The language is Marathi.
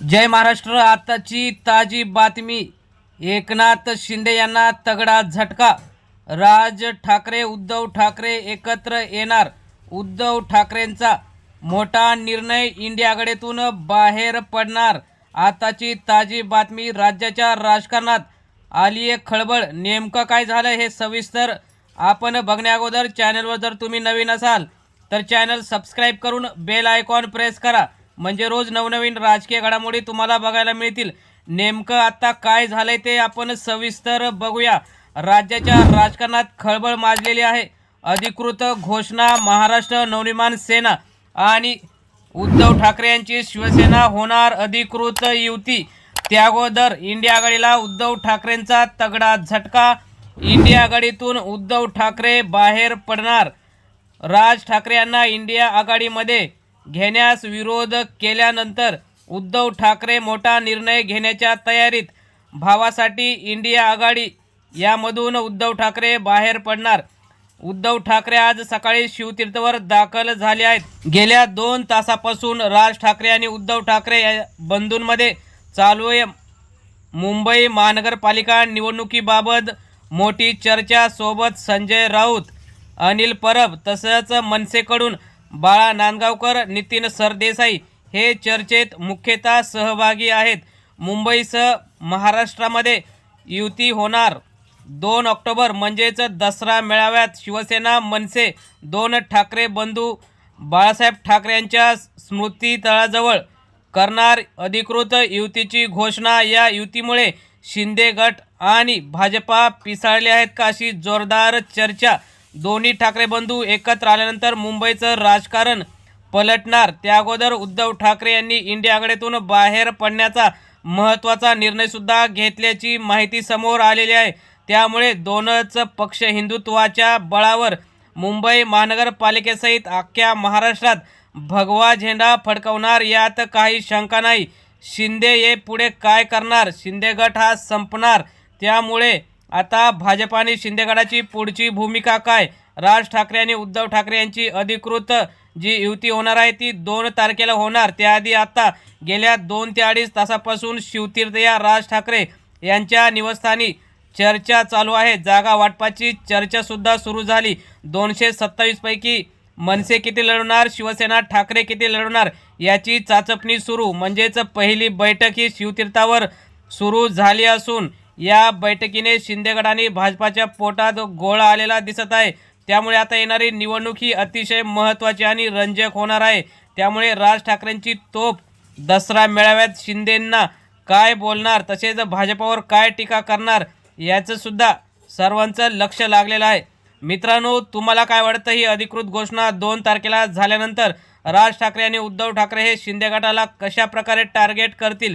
जय महाराष्ट्र आताची ताजी बातमी. एकनाथ शिंदे यांना तगडा झटका. राज ठाकरे उद्धव ठाकरे एकत्र येणार. उद्धव ठाकरेंचा मोठा निर्णय इंडिया बाहेर पडणार. आताची ताजी बातमी राज्याच्या राजकारणात. आली आहे खळबळ. नेमकं काय झालं हे सविस्तर आपण बघण्याअगोदर चॅनलवर जर तुम्ही नवीन असाल तर चॅनल सबस्क्राईब करून बेल आयकॉन प्रेस करा. म्हणजे रोज नवनवीन राजकीय घडामोडी तुम्हाला बघायला मिळतील. नेमकं आता काय झालंय ते आपण सविस्तर बघूया. राज्याच्या राजकारणात खळबळ माजलेली आहे. अधिकृत घोषणा महाराष्ट्र नवनिर्माण सेना आणि उद्धव ठाकरे यांची शिवसेना होणार अधिकृत युती. त्यागोदर इंडिया आघाडीला उद्धव ठाकरेंचा तगडा झटका. इंडिया आघाडीतून उद्धव ठाकरे बाहेर पडणार. राज ठाकरे यांना इंडिया आघाडीमध्ये घेण्यास विरोध केल्यानंतर उद्धव ठाकरे मोठा निर्णय घेण्याच्या तयारीत भावासाठी इंडिया आघाडी. यामधून उद्धव ठाकरे बाहेर पडणार. उद्धव ठाकरे आज सकाळी शिवतीर्थवर दाखल झाले आहेत. गेल्या दोन तासापासून राज ठाकरे आणि उद्धव ठाकरे या बंधूंमध्ये चालू आहे. मुंबई महानगरपालिका निवडणुकीबाबत मोठी चर्चा सोबत संजय राऊत अनिल परब तसंच मनसेकडून बाळा नांदगावकर नितीन सरदेसाई हे चर्चेत मुख्यतः सहभागी आहेत. मुंबईसह महाराष्ट्रामध्ये युती होणार. दोन ऑक्टोबर म्हणजेच दसरा मेळाव्यात शिवसेना मनसे दोन ठाकरे बंधू बाळासाहेब ठाकरे यांच्या स्मृतीतळाजवळ करणार अधिकृत युतीची घोषणा. या युतीमुळे शिंदे गट आणि भाजपा पिसाळले आहेत का अशी जोरदार चर्चा दोन्ही ठाकरे बंधू एकत्र आल्यानंतर मुंबईचं राजकारण पलटणार. त्या अगोदर उद्धव ठाकरे यांनी इंडिया आघाडीतून बाहेर पडण्याचा महत्त्वाचा निर्णयसुद्धा घेतल्याची माहिती समोर आलेली आहे. त्यामुळे दोनच पक्ष हिंदुत्वाच्या बळावर मुंबई महानगरपालिकेसहित अख्ख्या महाराष्ट्रात भगवा झेंडा फडकवणार यात काही शंका नाही. शिंदे हे पुढे काय करणार? शिंदे गट हा संपणार. त्यामुळे आता भाजप आणि पुढची भूमिका काय? राज ठाकरे आणि उद्धव ठाकरे यांची अधिकृत जी युती होणार आहे ती दोन तारखेला होणार. त्याआधी आता गेल्या दोन ते अडीच तासापासून शिवतीर्थ या राज ठाकरे यांच्या निवासस्थानी चर्चा चालू आहे. जागा वाटपाची चर्चासुद्धा सुरू झाली. दोनशे सत्तावीसपैकी मनसे किती लढवणार शिवसेना ठाकरे किती लढवणार याची चाचपणी सुरू. म्हणजेच पहिली बैठक ही शिवतीर्थावर सुरू झाली असून या बैठकीने शिंदेगड आणि भाजपाच्या पोटात गोळा आलेला दिसत आहे. त्यामुळे आता येणारी निवडणूक ही अतिशय महत्त्वाची आणि रंजक होणार आहे. त्यामुळे राज ठाकरेंची तोप दसरा मेळाव्यात शिंदेंना काय बोलणार तसेच भाजपावर काय टीका करणार याचंसुद्धा सर्वांचं लक्ष लागलेलं आहे. मित्रांनो तुम्हाला काय वाटतं? ही अधिकृत घोषणा दोन तारखेला झाल्यानंतर राज ठाकरे आणि उद्धव ठाकरे हे शिंदे गटाला कशा प्रकारे टार्गेट करतील?